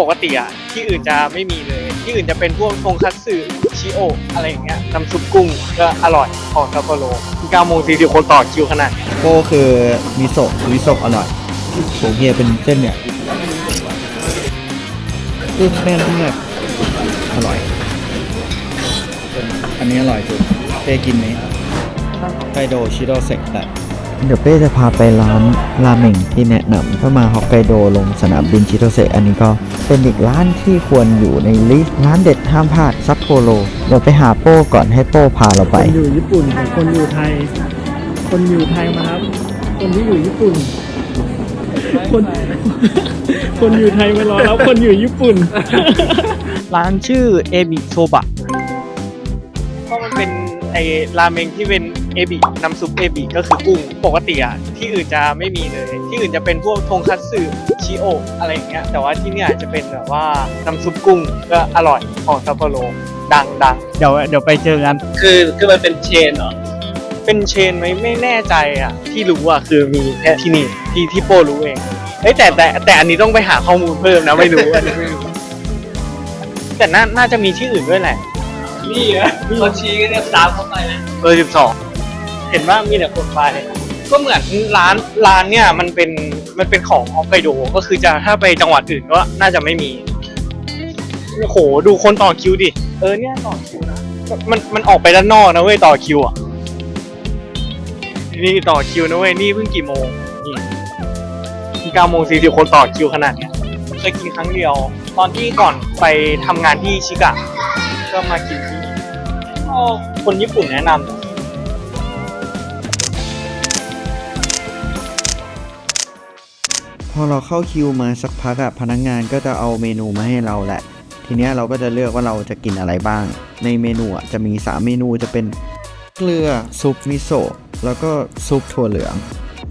ปกติอะที่อื่นจะไม่มีเลย ที่อื่นจะเป็นพวกทงคัตสึชิโออะไรอย่างเงี้ยน้ำซุปกุ้งก็อร่อยของซัปโปโร9โมง40คนต่อคิวขนาดนี้โก้คือมิโซะมิโซะอร่อยผมเฮียเป็นเส้นเนี่ยกุ้งแน่นมากอร่อย อันนี้อร่อยสุดเป้กินไหมไกโดชิโรเซกแบบ เดี๋ยวเป้จะพาไปร้านราเมงที่แนะนำถ้ามาฮอกไกโดลงสนามบินชิโรเซอันนี้ก็เป็นอีกร้านที่ควรอยู่ในลิสต์ร้านเด็ดห้ามพลาดซัปโปโรเดี๋ยวไปหาโป้ก่อนให้โป้พาเราไป คนอยู่ญี่ปุ่นกับคนอยู่ไทย คนอยู่ไทยมาครับ คนที่อยู่ญี่ปุ่น คน คนอยู่ไทยมารอแล้วคนอยู่ญี่ปุ่น ร้านชื่อเอบิโซบะก็มันเป็นไอราเมงที่เป็น เอบิน้ำซุปเอบิก็คือกุ้งปกติอะที่อื่นจะไม่มีเลย ที่อื่นจะเป็นพวกทงคัตสึชิโอะอะไรอย่างเงี้ยแต่ว่าที่เนี่ยจะเป็นแบบว่าน้ำซุปกุ้งก็อร่อยของซัปโปโรดังดังเดี๋ยวเดี๋ยวไปเจอกัน คือคือมันเป็นเชนเหรอ เป็นเชนไหมไม่แน่ใจอะ ที่รู้อะคือมีแค่ที่นี่ที่ที่โป้รู้เองเอ้ยแต่แต่แต่อันนี้ต้องไปหาข้อมูลเพิ่มนะไม่รู้อันนี้ไม่รู้แต่น่าน่าจะมีที่อื่นด้วยแหละ นี่อะเขาชี้กันเนี่ยตามเข้าไปเลยเบอร์สิบสอง เห็นว่ามีแต่คนไปก็เหมือนร้านร้านเนี่ยมันเป็นมันเป็นของฮอกไกโดก็คือจะถ้าไปจังหวัดอื่นก็น่าจะไม่มีโอ้โหดูคนต่อคิวดิเออเนี่ยต่อคิวนะมันมันออกไปด้านนอกนะเว้ยต่อคิวอะนี่ต่อคิวนะเว้ยนี่เพิ่งกี่โมงนี่เก้าโมงสี่สิบคนต่อคิวขนาดเนี้ยเคยกินครั้งเดียว ตอนที่ก่อนไปทำงานที่ชิกะก็มากินที่นี่คนญี่ปุ่นแนะนำ พอเราเข้าคิวมาสักพักอะพนักงานก็จะเอาเมนูมาให้เราแหละ ทีเนี้ยเราก็จะเลือกว่าเราจะกินอะไรบ้าง ในเมนูอะจะมี 3 เมนูจะเป็นเกลือซุปมิโซะแล้วก็ซุปถั่วเหลือง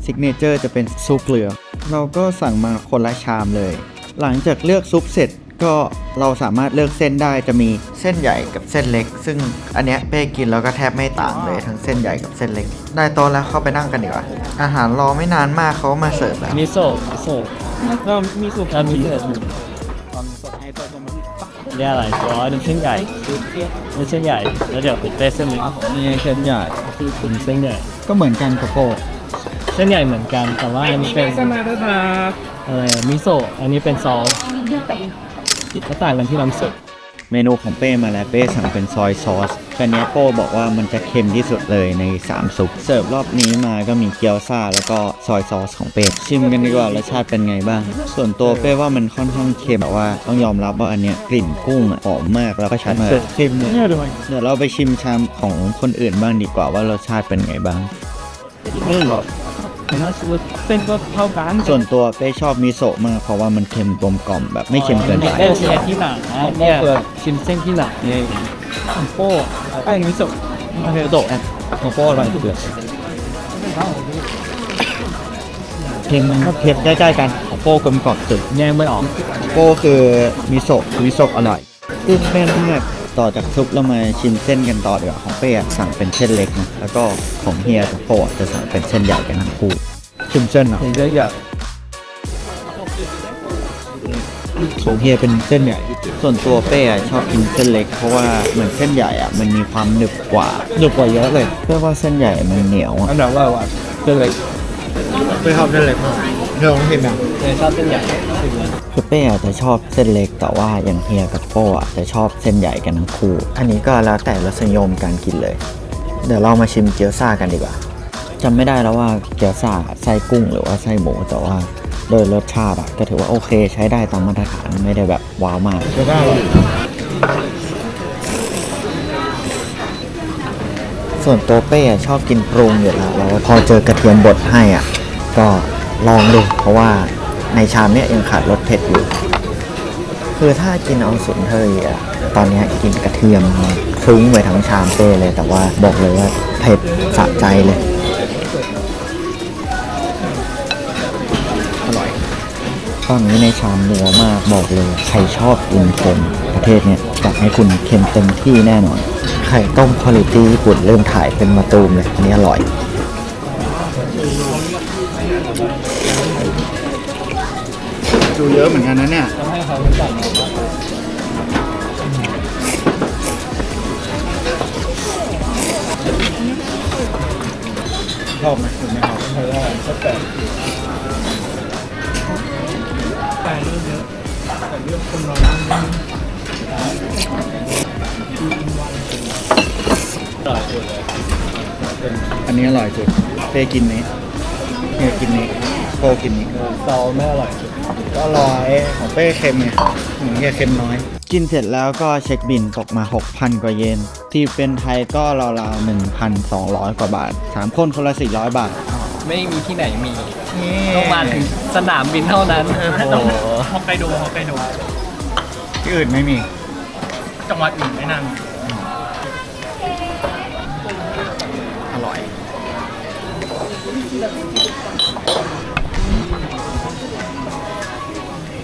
ซิกเนเจอร์จะเป็นซุปเกลือเราก็สั่งมาคนละชามเลย หลังจากเลือกซุปเสร็จก็เราสามารถเลือกเส้นได้จะมีเส้นใหญ่กับเส้นเล็ก ซึ่งอันเนี้ยเป้กินแล้วก็แทบไม่ต่างเลยทั้งเส้นใหญ่กับเส้นเล็ก ได้โตะแล้วเข้าไปนั่งกันดีกว่าอาหารรอไม่นานมากเขามาเสิร์ฟแล้วมิโซะ มิโซะก็มีสุกามิโซะนี่อะไรอ๋อเป็นเส้นใหญ่เป็นเส้นใหญ่ แล้วเดี๋ยวเป็นเส้นเล็กนี่เส้นใหญ่เป็นเส้นใหญ่ ก็เหมือนกันโกโก้เส้นใหญ่เหมือนกัน แต่ว่าอันนี้เป็นอะไรมิโซะอันนี้เป็นซอสก็ต่างกันที่น้ำซุป เมนูของเป้มาแล้วเป้สั่งเป็นซอยซอสแต่เนี้ยโป้บอกว่ามันจะเค็มที่สุดเลยใน 3 ซุป เสิร์ฟรอบนี้มาก็มีเกี๊ยวซ่า แล้วก็ซอยซอสของเป้ชิมกันดีกว่ารสชาติเป็นไงบ้าง ส่วนตัวเป้ว่ามันค่อนข้างเค็มแบบว่าต้องยอมรับว่าอันเนี้ยกลิ่นกุ้งอะหอมมากแล้วก็ชัดมากเค็มเนี่ยเดี๋ยวเราไปชิมชามของคนอื่นบ้างดีกว่าว่ารสชาติเป็นไงบ้าง ไม่หรอกนะเส้นก็เท่ากันส่วนตัวเป้ชอบมิโซะมากเพราะว่ามันเค็มกลมกล่อมแบบไม่เค็มเกินไป ได้เชียร์ที่หลังนะเนี่ยชิมเส้นที่หลังเนี่ยโป้แป้งมิโซะโอเคโตะโโป้อร่อยสุดเลยเค็มก็เค็มใกล้ๆกันของโป้กลมกล่อมสุดแยกไม่ออกโป้คือมิโซะมิโซะอร่อยกุ้งแน่นมาก ต่อจากซุปเรามาชิมเส้นกันต่อดีกว่าของเป้อะสั่งเป็นเส้นเล็กนะแล้วก็ของเฮียกับโป้อะจะสั่งเป็นเส้นใหญ่กันทั้งคู่ชิมเส้นเหรอถึงจะอยากของเฮียเป็นเส้นใหญ่ ส่วนตัวเป้อะชอบกินเส้นเล็ก เพราะว่าเหมือนเส้นใหญ่อะมันมีความหนึบกว่าหนุกกว่าเยอะเลยเพื่อว่าเส้นใหญ่มันเหนียวอะอันดับว่าว่าเส้นเล็กไม่ชอบเส้นเล็กมาก เรื่องของเฮียนะเลยชอบเส้นใหญ่คือเป้อาจจะชอบเส้นเล็กแต่ว่าอย่างเฮียกับโป้อะจะชอบเส้นใหญ่กันทั้งคู่ อันนี้ก็แล้วแต่รสนิยมการกินเลย เดี๋ยวเรามาชิมเกี๊ยวซ่ากันดีกว่าจำไม่ได้แล้วว่าเกี๊ยวซ่าไส้กุ้งหรือว่าไส้หมูแต่ว่าโดยรสชาติอะก็ถือว่าโอเคใช้ได้ตามมาตรฐานไม่ได้แบบว้าวมากก็อร่อยส่วนตัวเป้อะชอบกินปรุงอยู่แล้วแล้วพอเจอกระเทียมบดให้อะก็ ลองดู เพราะว่าในชามเนี้ยยังขาดรสเผ็ดอยู่ คือถ้ากินเอาสุนทรีอะตอนนี้กินกระเทียมฟุ้งไปทั้งชามเป้เลย แต่ว่าบอกเลยว่าเผ็ดสะใจเลยอร่อยตอนนี้ในชามนัวมากบอกเลย ใครชอบกินเค็มประเทศเนี้ยจัดให้คุณเค็มเต็มที่แน่นอนไข่ต้มคุณภาพญี่ปุ่นเริ่มถ่ายเป็นมาตูมเลยอันนี้อร่อย ดูเยอะเหมือนกันนะเนี่ยจะให้เขาจัดชอบไหมหรือไม่ชอบใช้ได้สักแต่แต่เรื่องเยอะแต่เรื่องคนน้อย อันนี้อร่อยสุดเป้กินนี้เฮียกินนี้โคกินนี้เซาไม่อร่อยสุดก็อร่อยของเป้เค็มไงของเฮียเค็มน้อย กินเสร็จแล้วก็เช็คบินตกมา 6,000 กว่าเยนที่เป็นไทยก็ราวๆ1,200 กว่าบาท 3 คนคนละ 400 บาท ไม่มีที่ไหนมีต้องมาถึงสนามบินเท่านั้นโอ้โหฮอกไกโดฮอกไกโดที่อื่นไม่มี จังหวัดอื่นไม่น่า We 的